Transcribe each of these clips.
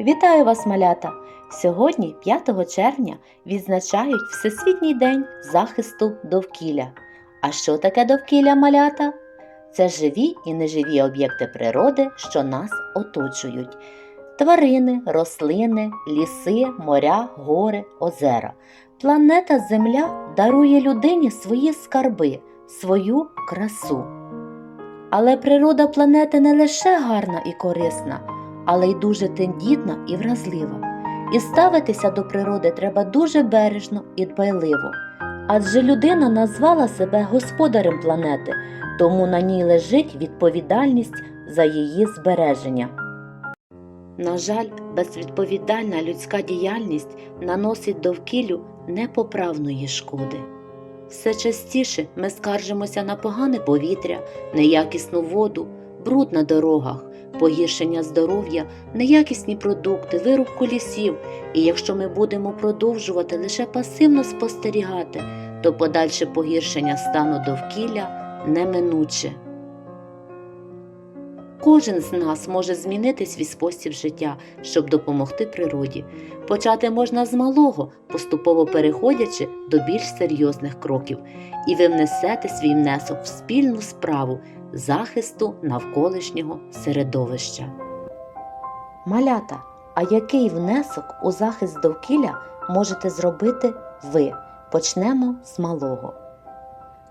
Вітаю вас, малята! Сьогодні, 5 червня, відзначають Всесвітній день захисту довкілля. А що таке довкілля малята? Це живі і неживі об'єкти природи, що нас оточують. Тварини, рослини, ліси, моря, гори, озера. Планета Земля дарує людині свої скарби, свою красу. Але природа планети не лише гарна і корисна, але й дуже тендітна і вразлива. І ставитися до природи треба дуже бережно і дбайливо. Адже людина назвала себе господарем планети, тому на ній лежить відповідальність за її збереження. На жаль, безвідповідальна людська діяльність наносить довкіллю непоправної шкоди. Все частіше ми скаржимося на погане повітря, неякісну воду, бруд на дорогах, погіршення здоров'я, неякісні продукти, вирубку лісів. І якщо ми будемо продовжувати лише пасивно спостерігати, то подальше погіршення стану довкілля неминуче. Кожен з нас може змінити свій спосіб життя, щоб допомогти природі. Почати можна з малого, поступово переходячи до більш серйозних кроків, і ви внесете свій внесок в спільну справу захисту навколишнього середовища. Малята, а який внесок у захист довкілля можете зробити ви? Почнемо з малого.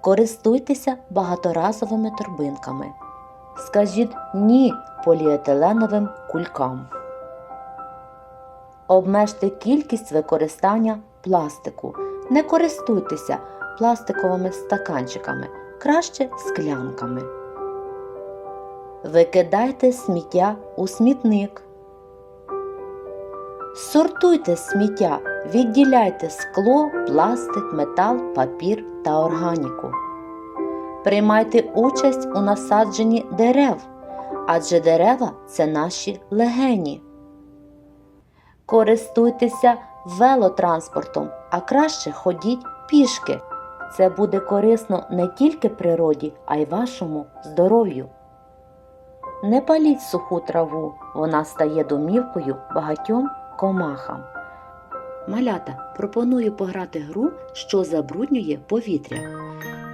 Користуйтеся багаторазовими торбинками. Скажіть ні поліетиленовим кулькам. Обмежте кількість використання пластику. Не користуйтеся пластиковими стаканчиками, краще склянками. Викидайте сміття у смітник. Сортуйте сміття, відділяйте скло, пластик, метал, папір та органіку. Приймайте участь у насадженні дерев, адже дерева це наші легені. Користуйтеся велотранспортом, а краще ходіть пішки. Це буде корисно не тільки природі, а й вашому здоров'ю. Не паліть суху траву, вона стає домівкою багатьом комахам. Малята пропоную пограти гру, що забруднює повітря.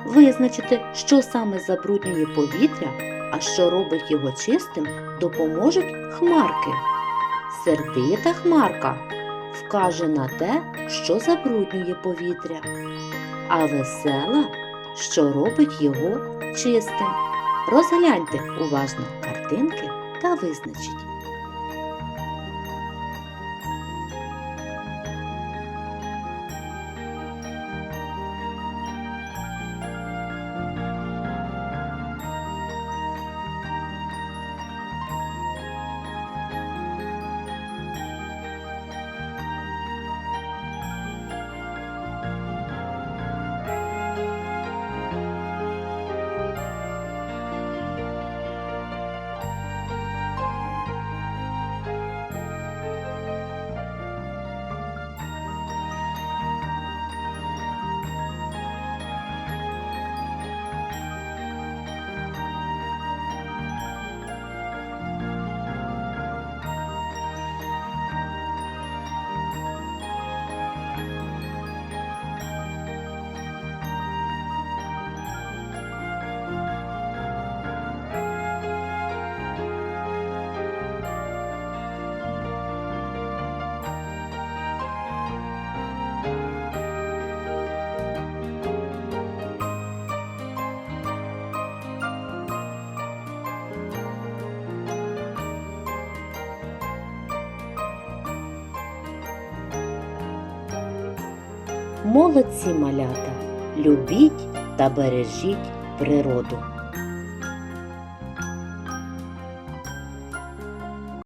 Визначити, що саме забруднює повітря, а що робить його чистим, допоможуть хмарки. Сердита хмарка вкаже на те, що забруднює повітря, а весела, що робить його чистим. Розгляньте уважно картинки та визначіть. Молодці малята, любіть та бережіть природу.